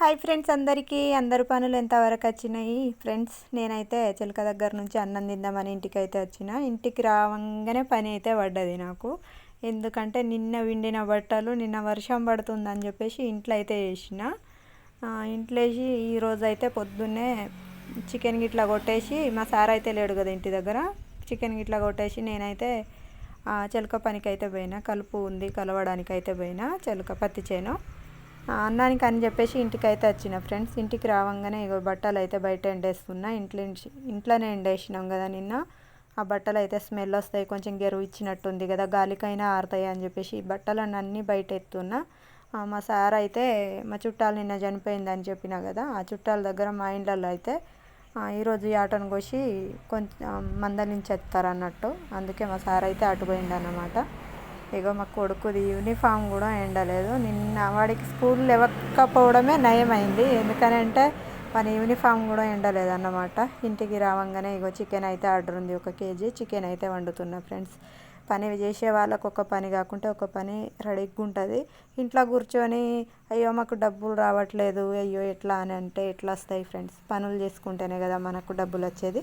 Hi friends అందరికీ. అందరి పనులు ఎంతవరకు వచ్చినాయి? ఫ్రెండ్స్ నేనైతే చిలక దగ్గర నుంచి అన్నం తిందామని ఇంటికి అయితే వచ్చిన. ఇంటికి రావంగానే పని అయితే పడ్డది నాకు. ఎందుకంటే నిన్న విండిన బట్టలు నిన్న వర్షం పడుతుందని చెప్పేసి ఇంట్లో అయితే వేసిన. ఇంట్లో వేసి ఈరోజు అయితే పొద్దున్నే చికెన్ గిట్లా కొట్టేసి మా సార్ అయితే లేడు కదా ఇంటి దగ్గర. చికెన్ గిట్లా కొట్టేసి నేనైతే చిలక పనికి అయితే పోయినా. కలుపు ఉంది కలవడానికి అయితే పోయినా. చిలక పత్తి చేను. అన్నానికి అని చెప్పేసి ఇంటికి అయితే వచ్చిన ఫ్రెండ్స్. ఇంటికి రావంగానే ఇగో బట్టలు అయితే బయట ఎండేస్తున్నా. ఇంట్లో ఇంట్లోనే ఎండేసినాం కదా నిన్న. ఆ బట్టలు అయితే స్మెల్ వస్తాయి కొంచెం గెరువు ఇచ్చినట్టుంది కదా గాలికైనా ఆరుతాయి అని చెప్పేసి బట్టలను అన్నీ బయట ఎత్తున్నా. మా సార్ అయితే మా చుట్టాలు నిన్న చనిపోయిందని చెప్పిన కదా ఆ చుట్టాల దగ్గర మా ఇండ్లలో అయితే ఈరోజు ఈ ఆటను కోసి కొంచెం మందలించేస్తారు అన్నట్టు అందుకే మా సార్ అయితే అటు పోయిండనమాట ఇగో మా కొడుకుది యూనిఫామ్ కూడా ఎండలేదు. నిన్న వాడికి స్కూల్ ఇవ్వకపోవడమే నయమైంది. ఎందుకనంటే మన యూనిఫామ్ కూడా ఎండలేదు అన్నమాట ఇంటికి రావంగానే ఇగో చికెన్ అయితే ఆర్డర్ ఉంది ఒక కేజీ. చికెన్ అయితే వండుతున్నా ఫ్రెండ్స్. పని చేసే వాళ్ళకు ఒక పని కాకుండా ఒక పని రెడీగా ఉంటుంది ఇంట్లో కూర్చొని అయ్యో మాకు డబ్బులు రావట్లేదు అయ్యో ఎట్లా అని అంటే ఎట్లా వస్తాయి ఫ్రెండ్స్. పనులు చేసుకుంటేనే కదా మనకు డబ్బులు వచ్చేది.